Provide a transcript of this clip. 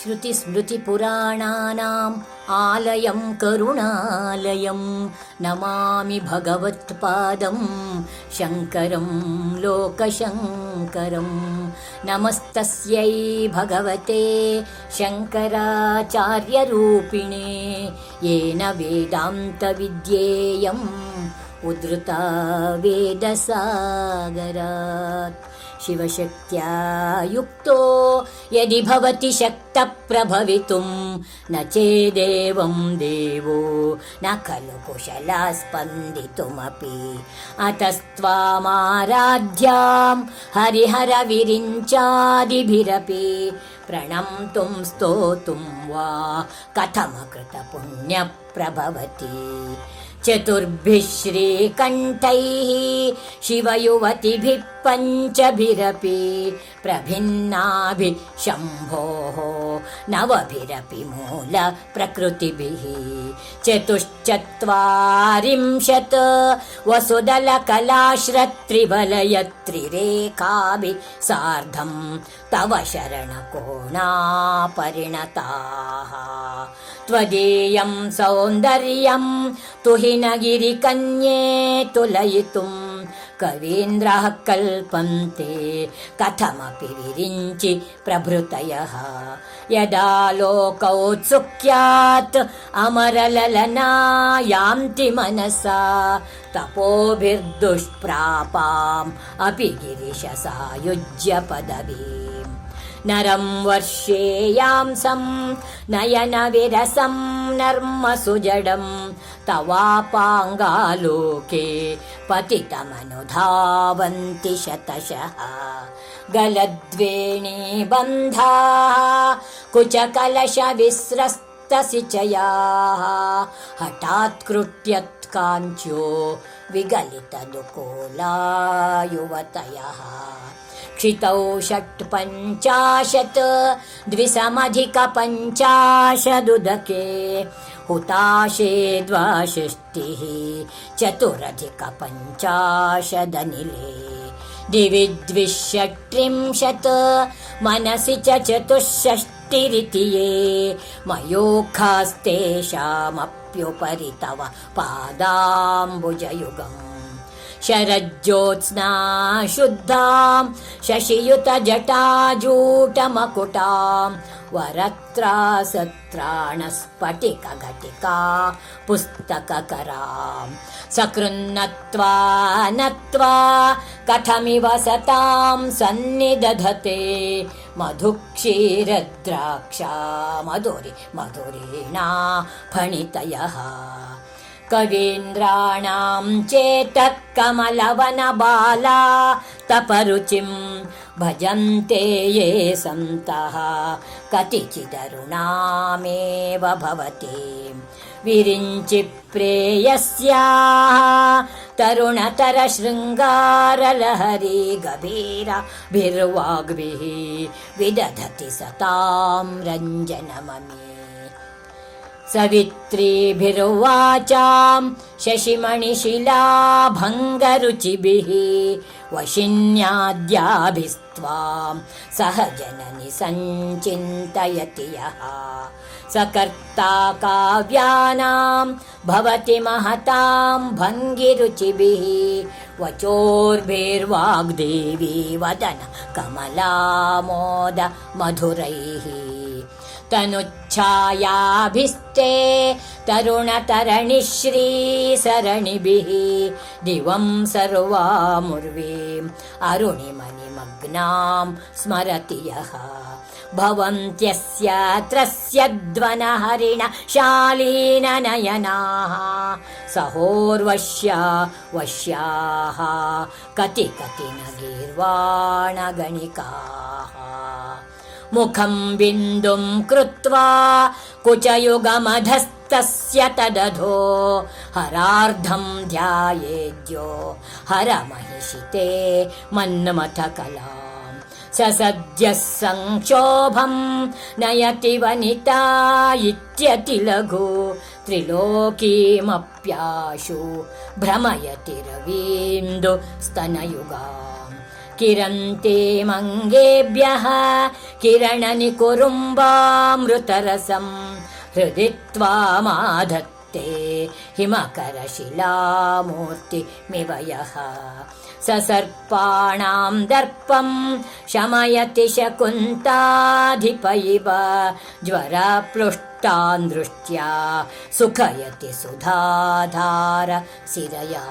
श्रुतिस्मृतिपुराणानाम् आलयं करुणालयं नमामि भगवत्पादं शङ्करं लोकशङ्करम् नमस्तस्यै भगवते शङ्कराचार्यरूपिणे येन वेदान्तविद्येयम् उद्धृता वेदसागरात् शिवशक्त्या युक्तो यदि भवति शक्तप्रभवितुम् न चेदेवं देवो न खलु कुशला स्पन्दितुमपि अतस्त्वामाराध्यां हरिहरविरिञ्चादिभिरपि प्रणन्तुं स्तोतुं वा कथमकृतपुण्यप्रभवति। चतुर्भिः श्रीकण्ठैः शिवयुवतिभिः पञ्चभिरपि प्रभिन्नाभिः शम्भोः नवभिरपि मूल प्रकृतिभिः चतुश्चत्वारिंशत् वसुदलकलाश्रत्रिवलयत्रिरेखाभिः सार्धम् तव शरणकोणा परिणताः त्वदीयं सौन्दर्यं तुहिनगिरिकन्ये तुलयितुम् कवीन्द्रः कल्पन्ते कथमपि विरिञ्चि प्रभृतयः यदा लोकौत्सुक्यात् अमरललना यान्ति मनसा तपोभिर्दुष्प्रापाम् अपि गिरिशसायुज्य पदवीम् नरं वर्षेयांसं नयनविरसं नर्म सुजडम् तवापाङ्गालोके पतितमनुधावन्ति शतशः। गलद्वेणी बन्धाः कुचकलशविस्रस्तसिचयाः हठात् कृत्यत्काञ्च्यो विगलितदुकोला युवतयः क्षितौ षट् पञ्चाशत् द्विसमधिकपञ्चाशदुदके हुताशे द्वाषष्टिः चतुरधिकपञ्चाशदनिले दिवि द्विषट्त्रिंशत् मनसि च चतुष्षष्टिरिति ये मयोखास्तेषामप्युपरि तव पादाम्बुजयुगम् शरज्योत्स्ना शुद्धां शशियुतजटाजूटमकुटां वरत्रा सत्राणस्फटिकघटिका पुस्तककराम् सकृन्नत्वा नत्वा कथमिव सतां सन्निदधते मधुक्षीरद्राक्षा मधुरि मधुरीणा फणितयः कवीन्द्राणां चेतः कमलवनबाला तपरुचिं भजन्ते ये सन्तः। कतिचिदरुणामेव भवति। विरिञ्चि प्रेयस्याः तरुणतरशृङ्गारलहरी गभीरभिर्वाग्भिः विदधति सतां रञ्जनममी सवित्रीभिर्वाचां शशिमणिशिलाभङ्गरुचिभिः वशिन्याद्याभिस्त्वां सह जननि सञ्चिन्तयति यः। सकर्ता काव्यानां भवति महतां भङ्गिरुचिभिः। वचोर्भिर्वाग्देवी वदन कमलामोद मधुरैः तनुच्छायाभिस्ते तरुणतरणिश्रीसरणिभिः दिवं सर्वामुर्वीम् अरुणिमणिमग्नां स्मरति यः। भवन्त्यस्य त्रस्यद्वनहरिण शालीननयनाः सहोर्वश्या वश्याः कति कति न गीर्वाणगणिकाः मुखं बिन्दुं कृत्वा कुचयुगमधस्तस्य तदधो। हरार्धं ध्यायेद्यो। हरमहिषिते मन्मथकलाम्। स सद्यः संक्षोभं नयति वनिता इत्यतिलघु त्रिलोकीमप्याशु भ्रमयति रवीन्दु किरन्तीमङ्गेभ्यः किरणनिकुरुम्बामृतरसम् हृदि त्वामाधत्ते हिमकरशिलामूर्तिमिव यः। ससर्पाणाम् दर्पम् शमयति शकुन्ताधिप इव ज्वरप्लुष्टान् दृष्ट्या सुखयति सुधाधार सिरया